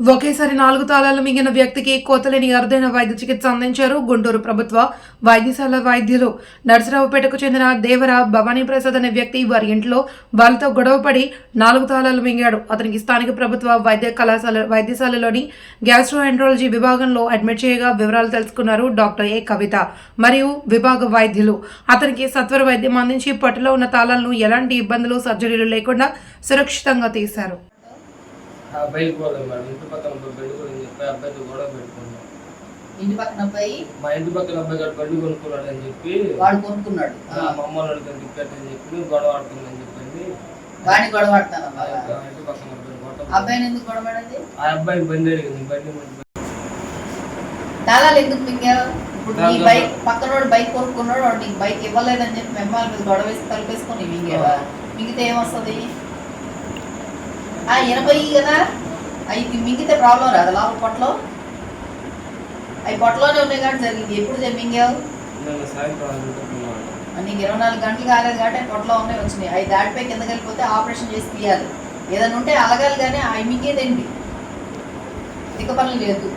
ఒకేసారి నాలుగు తాళాలు మింగిన వ్యక్తికి కోతలేని అరుదైన వైద్య చికిత్స అందించారు గుంటూరు ప్రభుత్వ వైద్యశాల వైద్యులు. నర్సరావుపేటకు చెందిన దేవర భవానీ ప్రసాద్ అనే వ్యక్తి వారి ఇంట్లో వాళ్ళతో గొడవపడి నాలుగు తాళాలు మింగాడు. అతనికి స్థానిక ప్రభుత్వ వైద్య కళాశాల వైద్యశాలలోని గ్యాస్ట్రోఎంట్రాలజీ విభాగంలో అడ్మిట్ చేయగా వివరాలు తెలుసుకున్నారు డాక్టర్ ఏ కవిత మరియు విభాగ వైద్యులు. అతనికి సత్వర వైద్యం అందించి పట్టులో ఉన్న తాళాలను ఎలాంటి ఇబ్బందులు సర్జరీలు లేకుండా సురక్షితంగా తీశారు. ఆ అబ్బాయికి పోలేదు మేడం. ఇంటి పక్కన అబ్బాయి బండి చెప్పి ఆ అబ్బాయితో గొడవ పెట్టుకున్నాం. ఇంటి పక్కన అబ్బాయి మా ఇంటి పక్కన అబ్బాయి గారు బండి కొనుక్కున్నాడు అని చెప్పి వాడు కొనుక్కున్నాడు. ఆ, మా అమ్మ వాళ్ళతో తిప్పాడని చెప్పి గొడవ ఆడుతుందని చెప్పండి వాడిని గొడవ ఆడతాను ఆ యొక్క ఇంటి పక్కన అబ్బాయి గొడవ అబ్బాయిని ఎందుకు గొడవడది ఆ అబ్బాయి బండి అడిగింది. బండి ముందు తాళాలు ఎందుకు మింగావు? ఇప్పుడు నీ బైక్ పక్కనోడు బైక్ కొనుక్కున్నాడు. వాడు నీకు బైక్ ఇవ్వలేదని చెప్పి మెమ్మాల మీద గొడవ వేసి తలిపేసుకొని మింగేవా మింగితే ఏమొస్తుంది? ఎనభై కదా? అవి మింగితే ప్రాబ్లం రాదు. లోపల పొట్టలో. అవి పొట్టలోనే ఉన్నాయి కాబట్టి జరిగింది ఎప్పుడు మింగావు? నిన్న సాయంత్రం అనుకుంటున్నాను నీకు ఇరవై నాలుగు గంటలు కాలేదు కాబట్టి అవి పొట్టలో ఉన్నాయి వచ్చినాయి అవి దాటిపోయి కిందకి వెళ్ళిపోతే ఆపరేషన్ చేసి తీయాలి. ఏదైనా ఉంటే అలగాలి కానీ అవి మింగేదేంటి? తిక్క పనులు లేదు.